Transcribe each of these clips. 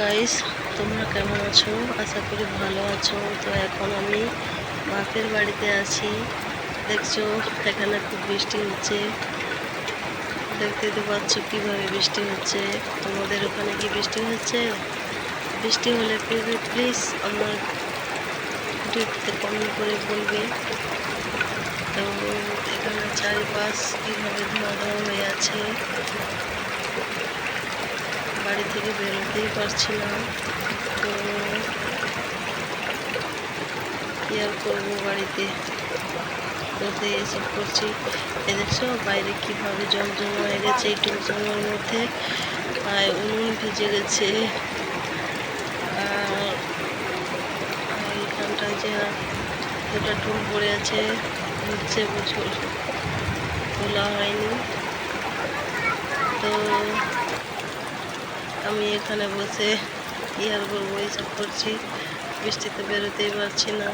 Guys তোমরা কেমন আছো? আশা করি ভালো আছো। তো এখন আমি বাপের বাড়িতে আছি। দেখছ, এখানে খুব বৃষ্টি হচ্ছে। দেখতে তো পাচ্ছ কীভাবে বৃষ্টি হচ্ছে। তোমাদের ওখানে কি বৃষ্টি হচ্ছে? বৃষ্টি হলে প্লিজ আমার ভিডিওতে কমেন্ট করে বলবে। তো এখানে চারিপাশ কীভাবে ধোয়া ধোয়া হয়ে আছে। বাড়ি থেকে বেরোতেই পারছিলাম। তো কি আর করব বাড়িতে? বলতে এসব করছি। এ দেখছ বাইরে কীভাবে জল জমা হয়ে গেছে এইটুকু জমার মধ্যে? আর উনুন ভিজে গেছে। আর আর এইখানটায় যে দুটা টুল পড়ে আছে, হচ্ছে বছর তোলা হয়নি। তো আমি এখানে বসে কি আর করব এইসব করছি। বৃষ্টিতে বেরোতেই পারছি না।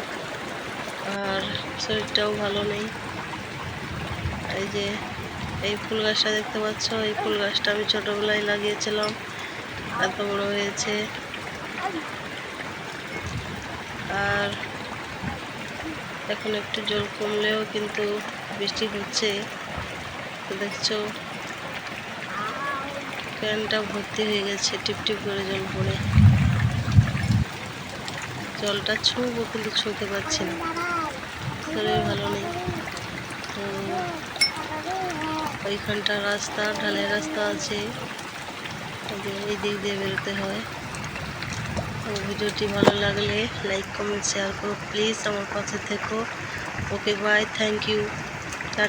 আর শরীরটাও ভালো নেই। এই যে, এই ফুল গাছটা দেখতে পাচ্ছ? এই ফুল গাছটা আমি ছোটোবেলায় লাগিয়েছিলাম। এত বড় হয়েছে। আর এখন একটু জল কমলেও কিন্তু বৃষ্টি হচ্ছে। দেখছ ক্যানটা ভর্তি হয়ে গেছে, টিপ টিপ করে জল পড়ে। জলটা ছুঁবো কিন্তু ছুঁতে পারছি না। শরীর ভালো নেই। তো ওইখানটা রাস্তা, ঢালের রাস্তা আছে। এই দিক দিয়ে বেরোতে হয়। ভিডিওটি ভালো লাগলে লাইক, কমেন্ট, শেয়ার করো। প্লিজ আমার পাশে থেকো। Okay, bye. Thank you.